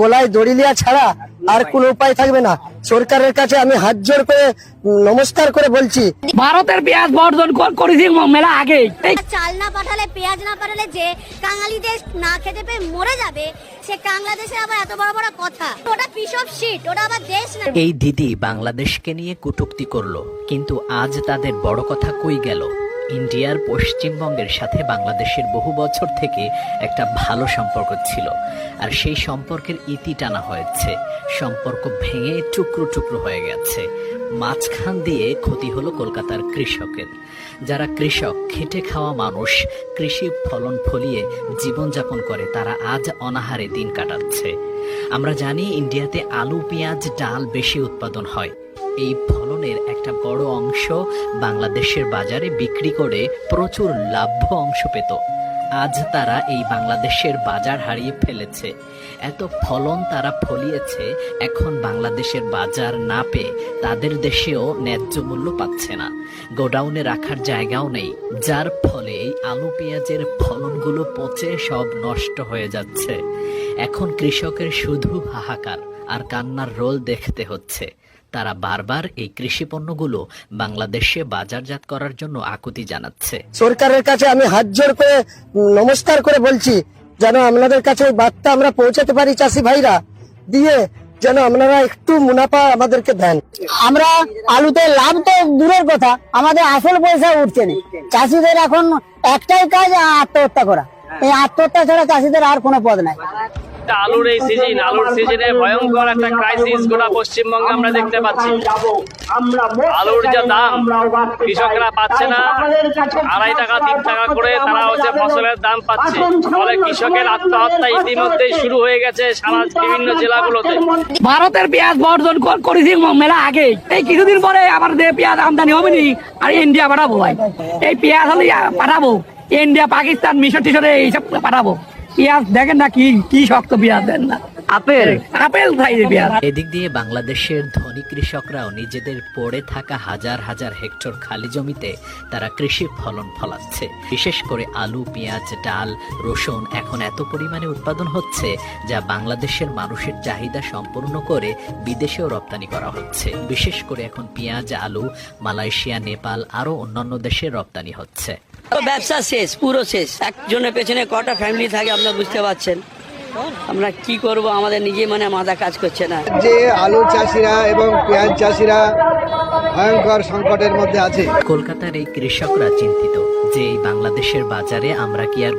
গলায় দড়ি লিয়া ছাড়া আর কোনো উপায় থাকবে না। সরকারের কাছে আমি হাত জোর করে নমস্কার করে বলছি। ভারতের পেঁয়াজ বর্জন করেছি মেলা আগে। চাল না পাঠালে পেঁয়াজ না পাঠালে যে কাঙালি দেশ না খেতে পেয়ে মরে যাবে সে বাংলাদেশের আবার এত বড় বড় কথা। ওটা পিস অফ শিট ওটা আবার দেশ না। এই দিদি বাংলাদেশকে নিয়ে কটূক্তি করল কিন্তু আজ তাদের বড় কথা কই গেল? ইন্ডিয়ার পশ্চিমবঙ্গের সাথে বাংলাদেশের বহু বছর থেকে একটা ভালো সম্পর্ক ছিল। আর সেই সম্পর্কের ইতি টানা হয়েছে। সম্পর্ক ভেঙে টুকরো টুকরো হয়ে গেছে। মাঝখান দিয়ে ক্ষতি হলো কলকাতার কৃষকের। যারা কৃষক, খেটে খাওয়া মানুষ, কৃষি ফলন ফলিয়ে জীবনযাপন করে, তারা আজ অনাহারে দিন কাটাচ্ছে। আমরা জানি ইন্ডিয়াতে আলু, পেঁয়াজ, ডাল বেশি উৎপাদন হয়। এই ফলনের একটা বড় অংশ বাংলাদেশের বাজারে বিক্রি করে প্রচুর লাভ্য অংশ পেত। আজ তারা এই বাংলাদেশের বাজার হারিয়ে ফেলেছে। এত ফলন তারা ফলিয়েছে, এখন বাংলাদেশের বাজার না পেয়ে তাদের দেশেও ন্যায্য মূল্য পাচ্ছে না। গোডাউনে রাখার জায়গাও নেই, যার ফলে এই আলু পেঁয়াজের ফলনগুলো পচে সব নষ্ট হয়ে যাচ্ছে। এখন কৃষকের শুধু হাহাকার আর কান্নার রোল দেখতে হচ্ছে। তারা বারবার এই কৃষি পণ্যগুলো বাংলাদেশে বাজারজাত করার জন্য আকুতি জানাচ্ছে। সরকারের কাছে আমি হাত জোর করে নমস্কার করে বলছি যেন আপনাদের কাছে ওই বার্তা আমরা পৌঁছাতে পারি চাষি ভাইরা দিয়ে যেন আপনারা একটু মুনাফা আমাদেরকে দেন। আমরা আলুতে লাভ তো দূরের কথা আমাদের আসল পয়সা উঠছে না। চাষিদের এখন একটাই কাজ আত্মহত্যা করা। এই আত্মহত্যা ছাড়া চাষিদের আর কোনো পদ নাই। একটা আলুর এই সিজন আলুর সিজনে ভয়ঙ্কর একটা ক্রাইসিস গোটা পশ্চিমবঙ্গে আমরা দেখতে পাচ্ছি। আলুর যা দাম, কৃষকরা পাচ্ছে না। আড়াই টাকা, তিন টাকা করে তারা হচ্ছে ফসলের দাম পাচ্ছে। ফলে কৃষকের আত্মহত্যা ইতিমধ্যেই শুরু হয়ে গেছে সারা বিভিন্ন জেলাগুলোতে। ভারতের পেঁয়াজ বর্জন করেছি মেলা আগে এই কিছুদিন পরে আমার দেশে পেঁয়াজ আমদানি হবে নি, আর ইন্ডিয়া পাঠাবো ভাই। এই পেঁয়াজ হলে পাঠাবো। ইন্ডিয়া, পাকিস্তান মিশর টিশরে এইসব পাঠাবো। পেঁয়াজ দেখেন না কি কি শক্ত পেঁয়াজ দেন না। আপেল? আপেল সাইজের পেঁয়াজ এদিক দিয়ে বাংলাদেশের ধনী কৃষকরাও নিজেদের পড়ে থাকা হাজার হাজার হেক্টর খালি জমিতে তারা কৃষি ফলন ফলাচ্ছে। বিশেষ করে আলু পেঁয়াজ ডাল রসুন এখন এত পরিমাণে উৎপাদন হচ্ছে যা বাংলাদেশের মানুষের চাহিদা সম্পূর্ণ করে বিদেশেও রপ্তানি করা হচ্ছে। বিশেষ করে এখন পেঁয়াজ আলু মালয়েশিয়া নেপাল আরও অন্যান্য দেশে রপ্তানি হচ্ছে। ব্যবসা শেষ পুরো শেষ। একজনের পেছনে কটা ফ্যামিলি থাকে আপনারা বুঝতে পারছেন। আমরা কি করব আমাদের নিজে মানে মাদা কাজ করছে না। যে আলু চাষিরা এবং পেঁয়াজ চাষিরা ভয়ঙ্কর সংকটের মধ্যে আছে। কলকাতার এই কৃষকরা চিন্তিত যে এই বাংলাদেশের বাজারে আমরা কি আর